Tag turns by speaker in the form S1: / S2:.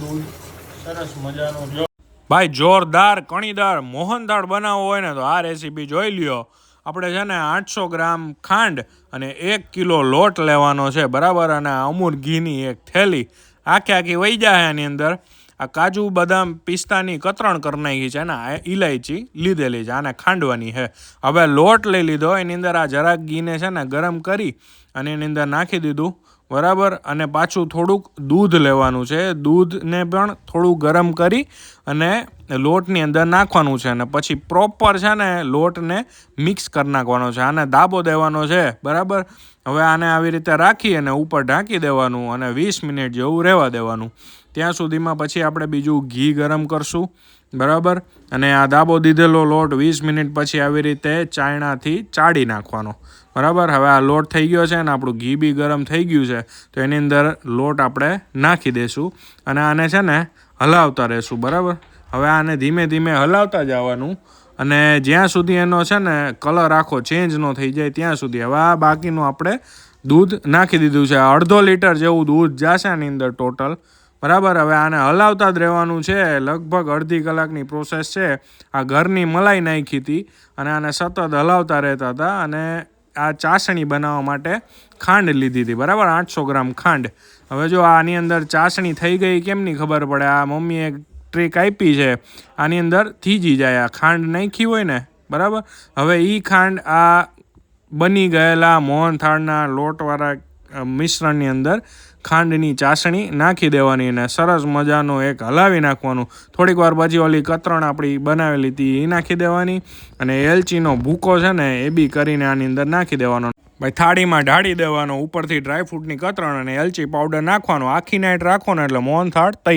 S1: દૂધ સરસ મજાનું જો.
S2: ભાઈ જોરદાર કણીદાર મોહનદાળ બનાવવો હોય ને તો આ રેસીપી જોઈ લ્યો. આપણે છે ને આઠસો ગ્રામ ખાંડ અને એક કિલો લોટ લેવાનો છે બરાબર? અને અમૂલ ઘીની એક થેલી. આખી આખી વહી જાય એની અંદર. આ કાજુ બદામ પિસ્તાની કતરણ કરી નાખી છે ને આ ઇલાયચી લીધેલી છે આને ખાંડવાની છે. હવે લોટ લઈ લીધો એની અંદર આ જરાક ઘીને છે ને ગરમ કરી અને એની અંદર નાખી દીધું, બરાબર? અને પાછું થોડુંક દૂધ લેવાનું છે. દૂધને પણ થોડું ગરમ કરી અને લોટની અંદર નાખવાનું છે અને પછી પ્રોપર છે ને લોટને મિક્સ કરી નાખવાનો છે. આને દાબો દેવાનો છે, બરાબર? હવે આને આવી રીતે રાખી અને ઉપર ઢાંકી દેવાનું અને વીસ મિનિટ જેવું રહેવા દેવાનું. ત્યાં સુધીમાં પછી આપણે બીજું ઘી ગરમ કરશું. બરાબર? અને આ દાબો દીધેલો લોટ વીસ મિનિટ પછી આવી રીતે ચાયણાથી ચાળી નાખવાનો. બરાબર? હવે આ લોટ થઈ ગયો છે ને આપણું ઘી બી ગરમ થઈ ગયું છે. તો એની અંદર લોટ આપણે નાખી દઈશું અને આને છે ને હલાવતા રહેશું. બરાબર? હવે આને ધીમે ધીમે હલાવતા જવાનું અને જ્યાં સુધી એનો છે ને કલર આખો ચેન્જ ન થઈ જાય ત્યાં સુધી. હવે આ બાકીનું આપણે દૂધ નાખી દીધું છે. અડધો લીટર જેવું દૂધ જશે આની અંદર ટોટલ બરાબર? હવે આને હલાવતા જ રહેવાનું છે. લગભગ અડધી કલાકની પ્રોસેસ છે. આ ઘરની મલાઈ નાખી હતી અને આને સતત હલાવતા રહેતા હતા અને આ ચાસણી બનાવવા માટે ખાંડ લીધી હતી. બરાબર? આઠસો ગ્રામ ખાંડ. હવે જો આની અંદર ચાસણી થઈ ગઈ, કેમની ખબર પડે? આ મમ્મીએ ટ્રીક આપી છે. આની અંદર થીજી જાય. આ ખાંડ નાખી હોય ને, બરાબર? હવે એ ખાંડ આ બની ગયેલા મોહનથાળના લોટવાળા મિશ્રણની અંદર ખાંડની ચાસણી નાખી દેવાની અને સરસ મજાનો એક હલાવી નાખવાનું. થોડીક વાર પછી ઓલી કતરણ આપણી બનાવેલી હતી, એ નાખી દેવાની અને એલચીનો ભૂકો છે ને, એ બી કરીને આની અંદર નાખી દેવાનો. ભાઈ, થાળીમાં ઢાળી દેવાનો, ઉપરથી ડ્રાયફ્રૂટની કતરણ અને એલચી પાવડર નાખવાનો, આખી નાઈટ રાખવાનો, એટલે મોહન થાળ તૈયાર.